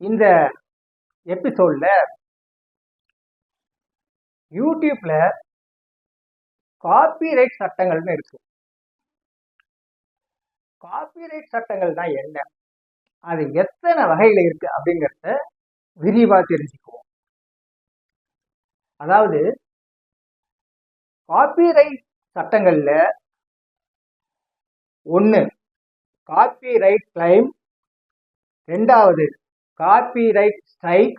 இந்த எபிசோட்ல யூடியூப்ல காப்பிரைட் சட்டங்கள்னு இருக்கு. காப்பிரைட் சட்டங்கள்னா என்ன? அது எத்தனை வகையில இருக்கு அப்படிங்கிறத விரிவா தெரிஞ்சுக்குவோம். அதாவது காப்பிரைட் சட்டங்கள்ல ஒன்று காப்பிரைட் கிளைம் ரெண்டாவது காப்பிரைட் ஸ்ட்ரைக்.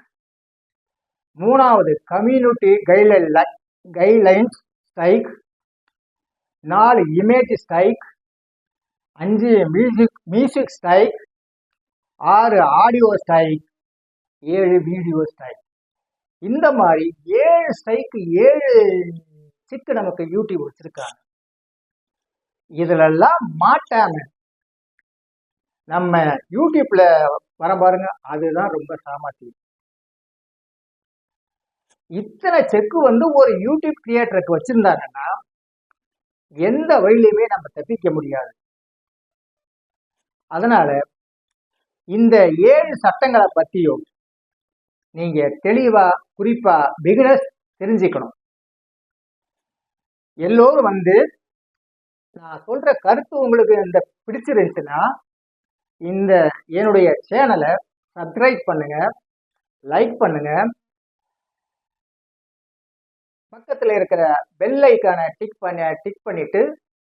மூணாவது கம்யூனிட்டி கைட்லைன் கைட்லைன்ஸ் ஸ்ட்ரைக் நாலு இமேஜ் ஸ்ட்ரைக் அஞ்சு மியூசிக் மியூசிக் ஸ்ட்ரைக் ஆறு ஆடியோ ஸ்ட்ரைக் ஏழு வீடியோ ஸ்ட்ரைக் இந்த மாதிரி ஏழு ஸ்ட்ரைக்கு ஏழு சிக்கு நமக்கு யூடியூப் வச்சிருக்காங்க. இதுலெல்லாம் மாட்டாங்க. நம்ம யூடியூப்ல வர பாருங்க. அதுதான் ரொம்ப சாமர்த்தியம் இத்தனை செக்கு வந்து ஒரு யூடியூப் கிரியேட்டருக்கு வச்சிருந்தாங்கன்னா எந்த வழியிலுமே நம்ம தப்பிக்க முடியாது. அதனால இந்த ஏழு சட்டங்களை பத்தியும் நீங்க தெளிவா குறிப்பா பிகினஸ் தெரிஞ்சுக்கணும். எல்லோரும் வந்து நான் சொல்ற கருத்து உங்களுக்கு இந்த பிடிச்சிருந்துச்சுன்னா இந்த என்னுடைய சேனலை சப்ஸ்கிரைப் பண்ணுங்க லைக் பண்ணுங்க. பக்கத்தில் இருக்கிற பெல் ஐக்கானை டிக் பண்ண டிக் பண்ணிட்டு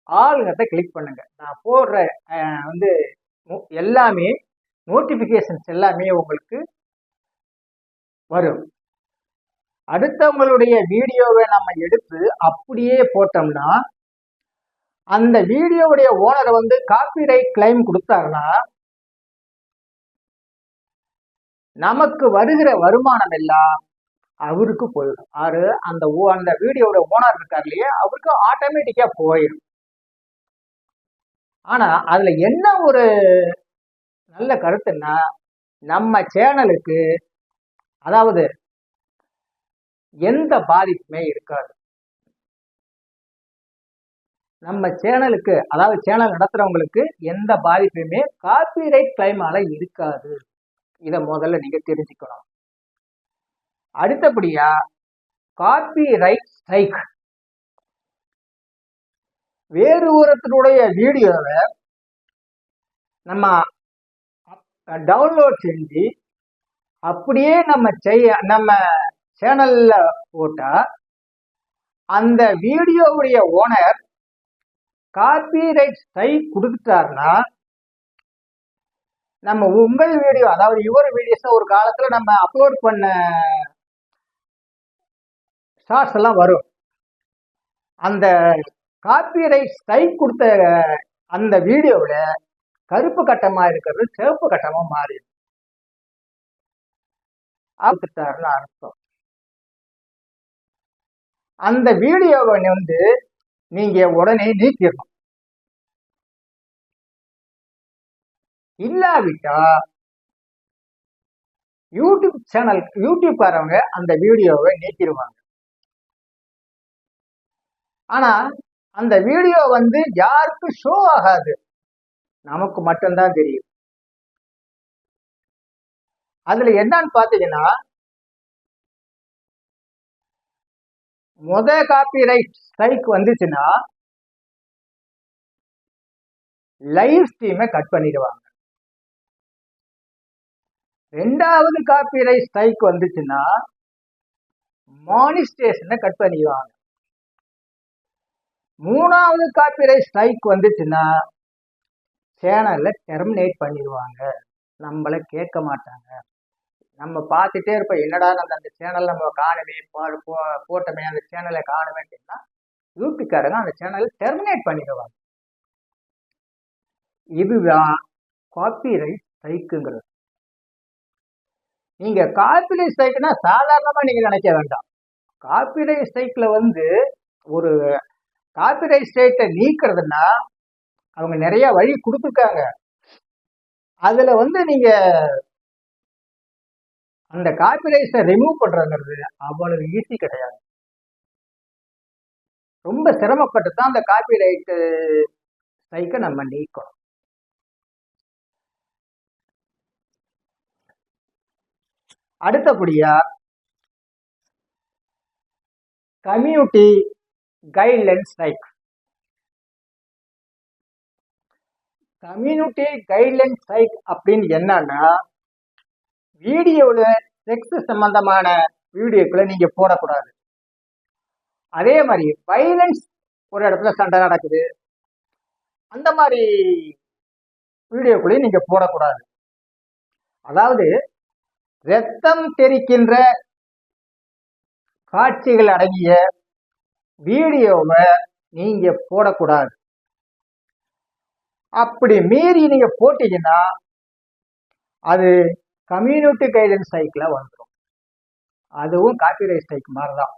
ஆளுங்கிறத கிளிக் பண்ணுங்க. நான் போடுற வந்து எல்லாமே நோட்டிஃபிகேஷன்ஸ் எல்லாமே உங்களுக்கு வரும். அடுத்தவங்களுடைய வீடியோவை நம்ம எடுத்து அப்படியே போட்டோம்னா அந்த வீடியோவுடைய ஓனர் வந்து காப்பிரைட் கிளைம் கொடுத்தாருன்னா நமக்கு வருகிற வருமானம் எல்லாம் அவருக்கு போயிடும். ஆறு அந்த ஓ- அந்த வீடியோட ஓனர் இருக்கார் இல்லையா? அவருக்கு ஆட்டோமேட்டிக்கா போயிடும் ஆனா அதுல என்ன ஒரு நல்ல கருத்துன்னா நம்ம சேனலுக்கு அதாவது எந்த பாதிப்புமே இருக்காது. நம்ம சேனலுக்கு அதாவது சேனல் நடத்துறவங்களுக்கு எந்த பாதிப்புமே காப்பிரைட் கிளைமால இருக்காது. இதை முதல்ல நீங்க தெரிஞ்சுக்கணும். அடுத்தபடியா காப்பிரைட் ஸ்ட்ரைக் வேறு ஒருத்தருடைய வீடியோவை நம்ம டவுன்லோட் செஞ்சு அப்படியே நம்ம செய்ய நம்ம சேனல்ல போட்டா அந்த வீடியோவுடைய ஓனர் காப்பி ரைட் ஸ்ட்ரைக் கொடுத்துட்டாருன்னா நம்ம உங்கள் வீடியோ அதாவது யுவர் வீடியோஸ் ஒரு காலத்துல நம்ம அப்லோட் பண்ண ஷார்ட்ஸ் எல்லாம் வரும். அந்த காப்பிரைட் ஸ்ட்ரைக் கொடுத்த அந்த வீடியோவில் கருப்பு கட்டமா இருக்கிறது சிவப்பு கட்டமா மாறிடும் ஆத்துட்டாருன்னு அர்த்தம். அந்த வீடியோவை வந்து நீங்க உடனே நீக்கிடணும். இல்லாவிட்டா யூடியூப் சேனல் யூடியூப்காரவங்க அந்த வீடியோவை நீக்கிடுவாங்க. ஆனா அந்த வீடியோ வந்து யாருக்கும் ஷோ ஆகாது. நமக்கு மட்டும்தான் தெரியும். அதுல என்னன்னு பாத்தீங்கன்னா முத காப்பிரைட் ஸ்ட்ரைக் வந்துச்சுன்னா லைவ் ஸ்ட்ரீமை கட் பண்ணிடுவாங்க. ரெண்டாவது காப்பிரைட் ஸ்ட்ரைக் வந்துச்சுன்னா மானிஸ்டேஷனை கட் பண்ணிடுவாங்க. மூணாவது காப்பிரைட் ஸ்ட்ரைக் வந்துச்சுன்னா சேனல்ல டெர்மினேட் பண்ணிடுவாங்க. நம்மளை கேட்க மாட்டாங்க. நம்ம பார்த்துட்டே இருப்போம் என்னடா நம்ம அந்த சேனல் நம்ம காணுமே போ- போ- போட்டோமே அந்த சேனலை காணுமே அப்படின்னா யூடியூப்காரங்க அந்த சேனலை டெர்மினேட் பண்ணிடுவாங்க. இதுதான் காப்பிரைட் ஸ்ட்ரைக்குங்கிறது நீங்க காப்பிரைட் ஸ்ட்ரைக்னா சாதாரணமா நீங்க நினைக்க வேண்டாம். காப்பிரைட் ஸ்ட்ரைக்ல வந்து ஒரு காப்பிரைட் ஸ்ட்ரைட்டை நீக்கிறதுனா அவங்க நிறைய வழி கொடுத்துருக்காங்க. அதுல வந்து நீங்க அந்த காப்பிரைட்ஸை ரிமூவ் பண்றதுங்கிறது அவ்வளவு ஈஸி கிடையாது. ரொம்ப சிரமப்பட்டு தான் அந்த காப்பிரைட் ஸ்ட்ரைக்கை நம்ம நீக்கணும். அடுத்தபடியா community guidelines strike community guideline strike அப்படின்னு என்னன்னா வீடியோவில் செக்ஸ் சம்பந்தமான வீடியோக்களை நீங்க போடக்கூடாது. அதே மாதிரி வைலன்ஸ் ஒரு இடத்துல சண்டை நடக்குது. அந்த மாதிரி வீடியோக்களையும் நீங்க போடக்கூடாது. அதாவது ரத்தம் தெரிக்கின்ற காட்சிகள் அடங்கிய வீடியோவை நீங்க போடக்கூடாது. அப்படி மீறி நீங்க போட்டீங்கன்னா அது கம்யூனிட்டி கைடன்ஸ் ஸ்ட்ரைக்கில் வந்துடும் அதுவும் காப்பிரைட் ஸ்ட்ரைக் மாதிரி தான்